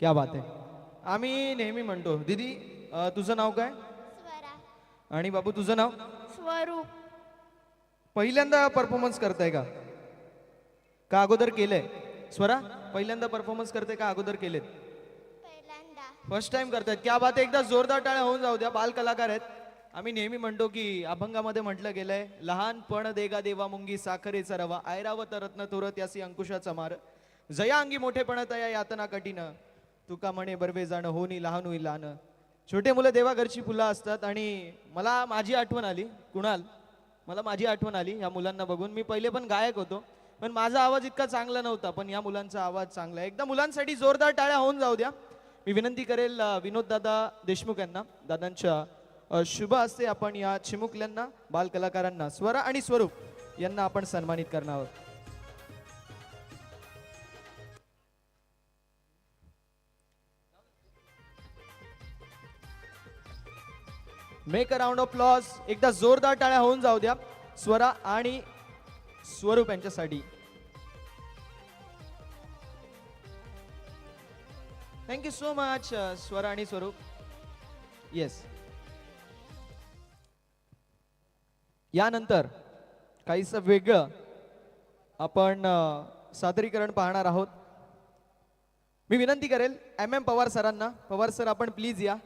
क्या बात आहे आम्ही नेहमी म्हणतो दीदी अ, तुझं नाव काय? स्वरा. आणि बाबू तुझं नाव? स्वरूप पहिल्यांदा परफॉर्मन्स करताय का? का अगोदर केलंय? स्वरा पहिल्यांदा परफॉर्मन्स करते का अगोदर केलेत? पहिल्यांदा. फर्स्ट टाइम करतायत. क्या बात आहे एकदा जोरदार टाळ्या होऊन जाऊ द्या बाल कलाकार आहेत. आम्ही नेहमी म्हणतो की अभंगामध्ये म्हटलं गेलंय लहानपण देगा देवा मुंगी साखरेचा रवा ऐरावत रत्न तुरत यासी अंकुशाचा मार. जया अंगी मोठेपणात या यातना कठीण. तुका म्हणे बरवे जाणं होनी लहान होई लहान. छोटे मुलं देवाघरची फुलं असतात आणि मला माझी आठवण आली कुणाल? मला माझी आठवण आली या मुलांना बघून. मी पहिले पण गायक होतो पण माझा आवाज इतका चांगला नव्हता पण या मुलांचा आवाज चांगला आहे. एकदा मुलांसाठी जोरदार टाळ्या होऊन जाऊ द्या. मी विनंती करेल विनोद दादा देशमुख यांना दादांच्या शुभ असते आपण या चिमुकल्यांना बालकलाकारांना स्वरा आणि स्वरूप यांना आपण सन्मानित करणार आहोत. Make a round of applause एकदा जोरदार टाळ्या होऊन जाऊ द्या. स्वरा आणि स्वरूप यांच्यासाठी. थँक्यू सो मच स्वरा आणि स्वरूप. येस यानंतर काहीसं वेगळं आपण uh, सादरीकरण पाहणार आहोत. मी विनंती करेल एम एम पवार सरांना. पवार सर आपण प्लीज या.